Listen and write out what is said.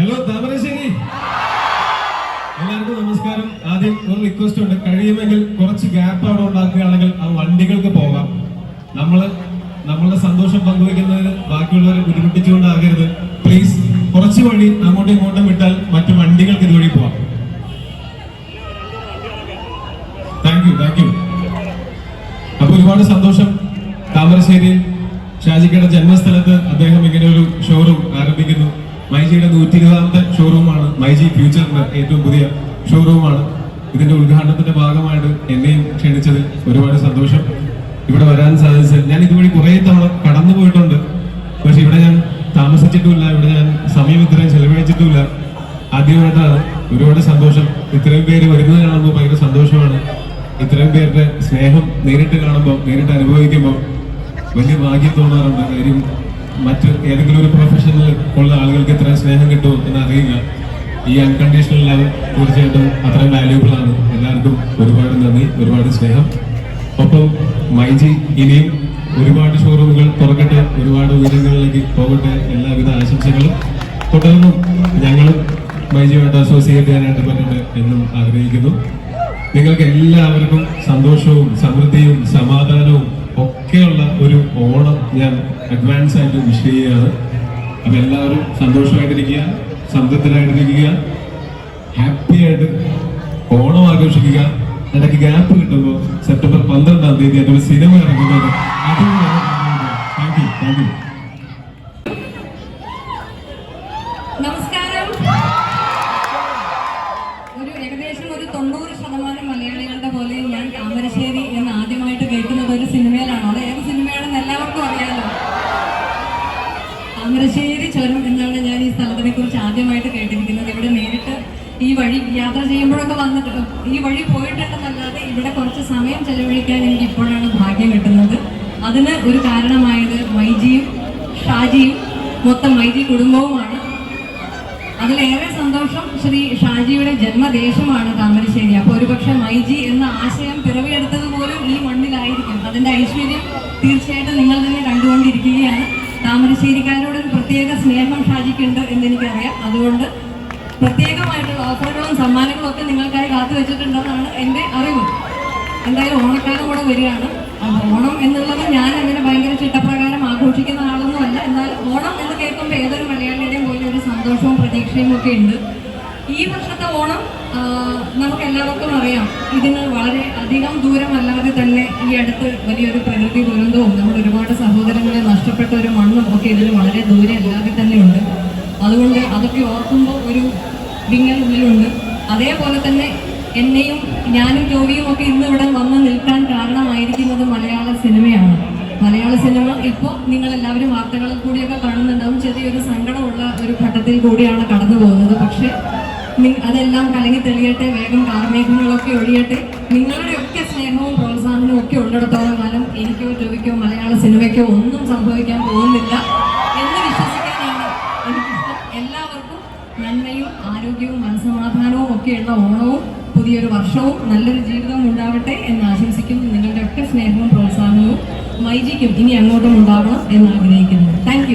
Hello Thamarassery. എല്ലാവർക്കും നമസ്കാരം. ആദ്യം ഒരു റിക്വസ്റ്റ് ഉണ്ട്. കഴിയുമെങ്കിൽ കുറച്ച് ഗ്യാപ്പ് അവിടെ ഉണ്ടാക്കുകയാണെങ്കിൽ ആ വണ്ടികൾക്ക് പോകാം. നമ്മൾ നമ്മളുടെ സന്തോഷം പങ്കുവെക്കുന്നതിന് ബാക്കിയുള്ളവരെ ബുദ്ധിമുട്ടിച്ചുകൊണ്ടാകരുത്. പ്ലീസ് കുറച്ച് വഴി അങ്ങോട്ടും ഇങ്ങോട്ടും വിട്ടാൽ മറ്റു വണ്ടികൾക്ക് ഇതുവഴി പോവാം. താങ്ക് യു താങ്ക് യു അപ്പൊ ഒരുപാട് സന്തോഷം. താമരശ്ശേരിയിൽ ഷാജിക്കയുടെ ജന്മസ്ഥലത്ത് അദ്ദേഹം ഇങ്ങനെ ഒരു ഷോറൂമാണ് മൈജി ഫ്യൂച്ചറിന്റെ ഏറ്റവും പുതിയ ഷോറൂമാണ്. ഇതിന്റെ ഉദ്ഘാടനത്തിന്റെ ഭാഗമായിട്ട് എന്നെയും ക്ഷണിച്ചത് ഒരുപാട് സന്തോഷം. ഇവിടെ വരാൻ സാധിച്ചത് ഞാൻ ഇതുവഴി കുറെ തവണ കടന്നു പോയിട്ടുണ്ട്. പക്ഷെ ഇവിടെ ഞാൻ താമസിച്ചിട്ടുമില്ല ഇവിടെ ഞാൻ സമയം ഇത്രയും ചെലവഴിച്ചിട്ടുമില്ല. ആദ്യമായിട്ടാണ് ഒരുപാട് സന്തോഷം. ഇത്രയും പേര് വരുന്നത് കാണുമ്പോൾ ഭയങ്കര സന്തോഷമാണ്. ഇത്രയും പേരുടെ സ്നേഹം നേരിട്ട് കാണുമ്പോൾ നേരിട്ട് അനുഭവിക്കുമ്പോൾ വലിയ ഭാഗ്യം തോന്നാറുണ്ട്. കാര്യം മറ്റ് ഏതെങ്കിലും ഒരു പ്രൊഫഷനിൽ ഉള്ള ആളുകൾക്ക് എത്ര സ്നേഹം കിട്ടുമോ എന്ന് അറിയില്ല ഈ അൺകണ്ടീഷണൽ ലവ് തീർച്ചയായിട്ടും അത്രയും വാല്യൂബിൾ ആണ്. എല്ലാവർക്കും ഒരുപാട് നന്ദി ഒരുപാട് സ്നേഹം. ഒപ്പം മൈജി ഇനിയും ഒരുപാട് ഷോറൂമുകൾ തുറക്കട്ടെ ഒരുപാട് ഉയരങ്ങളിലേക്ക് പോകട്ടെ എല്ലാവിധ ആശംസകളും. തുടർന്നും ഞങ്ങളും മൈജിയുമായിട്ട് അസോസിയേറ്റ് ചെയ്യാനായിട്ട് പറ്റട്ടെ എന്നും ആഗ്രഹിക്കുന്നു. നിങ്ങൾക്ക് എല്ലാവർക്കും സന്തോഷവും സമൃദ്ധിയും സമാധാനവും ഞാൻ അഡ്വാൻസ് ആയിട്ട് വിഷ് ചെയ്യുകയാണ്. അപ്പം എല്ലാവരും സന്തോഷമായിട്ടിരിക്കുക സംതൃപ്തരായിട്ടിരിക്കുക ഹാപ്പി ആയിട്ട് ഓണം ആഘോഷിക്കുക. ഇടയ്ക്ക് ഗ്യാപ്പ് കിട്ടുമ്പോൾ സെപ്റ്റംബർ പന്ത്രണ്ടാം തീയതി എന്റെ ഒരു സിനിമ ഇറങ്ങുന്നത് അതും താമരശ്ശേരി എന്നാണ് ഞാൻ ഈ സ്ഥലത്തിനെ കുറിച്ച് ആദ്യമായിട്ട് കേട്ടിരിക്കുന്നത്. ഇവിടെ നേരിട്ട് ഈ വഴി യാത്ര ചെയ്യുമ്പോഴൊക്കെ വന്നിട്ട് ഈ വഴി പോയിട്ടുണ്ടെന്നല്ലാതെ ഇവിടെ കുറച്ച് സമയം ചെലവഴിക്കാൻ എനിക്ക് ഇപ്പോഴാണ് ഭാഗ്യം കിട്ടുന്നത്. അതിന് ഒരു കാരണമായത് മൈജിയും ഷാജിയും മൊത്തം മൈജി കുടുംബവുമാണ്. അതിലേറെ സന്തോഷം ശ്രീ ഷാജിയുടെ ജന്മദേശമാണ് താമരശ്ശേരി. അപ്പോൾ ഒരുപക്ഷെ മൈജി എന്ന ആശയം പിറവിയെടുത്തത് പോലും ഈ മണ്ണിലായിരിക്കും. അതിന്റെ ഐശ്വര്യം തീർച്ചയായിട്ടും നിങ്ങൾ തന്നെ കണ്ടുകൊണ്ടിരിക്കുകയാണ്. താമരശ്ശേരിക്കാരോട് ഒരു പ്രത്യേക സ്നേഹം ഷാജിക്കുണ്ട് എന്ന് എനിക്കറിയാം അതുകൊണ്ട് പ്രത്യേകമായിട്ടുള്ള ഓഫറുകളും സമ്മാനങ്ങളും ഒക്കെ നിങ്ങൾക്കായി കാത്തു വെച്ചിട്ടുണ്ടെന്നാണ് എന്റെ അറിവ്. എന്തായാലും ഓണക്കാലം കൂടെ വരികയാണ്. ഓണം എന്നുള്ളത് ഞാൻ അങ്ങനെ ഭയങ്കര ചിട്ടപ്രകാരം ആഘോഷിക്കുന്ന ആളൊന്നുമല്ല എന്നാൽ ഓണം എന്ന് കേൾക്കുമ്പോൾ ഏതൊരു മലയാളിയുടെയും പോലെ ഒരു സന്തോഷവും പ്രതീക്ഷയും ഒക്കെ ഉണ്ട്. ഈ വർഷത്തെ ഓണം നമുക്ക് എല്ലാവർക്കും അറിയാം. ഇതിന് വളരെ അധികം ദൂരമല്ലാതെ തന്നെ ഈ അടുത്ത് വലിയൊരു പ്രകൃതി ദുരന്തവും നമ്മൾ ഒരുപാട് നഷ്ടപ്പെട്ട ഒരു മണ്ണും ഒക്കെ ഇതിന് വളരെ ദൂരെ അല്ലാതെ തന്നെയുണ്ട് അതുകൊണ്ട് അതൊക്കെ ഓർക്കുമ്പോൾ ഒരു വിങ്ങൽ ഉള്ളിലുണ്ട്. അതേപോലെ തന്നെ എന്നെയും ഞാനും ജോവിയും ഒക്കെ ഇന്ന് ഇവിടെ വന്ന് നിൽക്കാൻ കാരണമായിരിക്കുന്നത് മലയാള സിനിമയാണ്. മലയാള സിനിമ ഇപ്പോൾ നിങ്ങൾ എല്ലാവരും വാർത്തകളിൽ കൂടിയൊക്കെ കാണുന്നുണ്ടാവും. ചെറിയൊരു സങ്കടമുള്ള ഒരു ഘട്ടത്തിൽ കൂടിയാണ് കടന്നു പോകുന്നത്. പക്ഷേ അതെല്ലാം കലങ്ങി തെളിയട്ടെ വേഗം കാർമേഘങ്ങളൊക്കെ ഒഴിയട്ടെ. നിങ്ങളുടെയൊക്കെ സ്നേഹവും പ്രോത്സാഹനവും ഒക്കെ ഉള്ളിടത്തോളം കാലം എനിക്കോ ജോലിക്കോ മലയാള സിനിമയ്ക്ക് ഒന്നും സംഭവിക്കാൻ പോകുന്നില്ല എന്ന് വിശ്വസിക്കാനാണ് എനിക്കിഷ്ടം. എല്ലാവർക്കും നന്മയും ആരോഗ്യവും മനസമാധാനവും ഒക്കെയുള്ള ഓണവും പുതിയൊരു വർഷവും നല്ലൊരു ജീവിതവും ഉണ്ടാവട്ടെ എന്ന് ആശംസിക്കുന്നു. നിങ്ങളുടെ ഒക്കെ സ്നേഹവും പ്രോത്സാഹനവും മൈജിക്കും ഇനി അങ്ങോട്ടും ഉണ്ടാവണം എന്ന് ആഗ്രഹിക്കുന്നു. താങ്ക്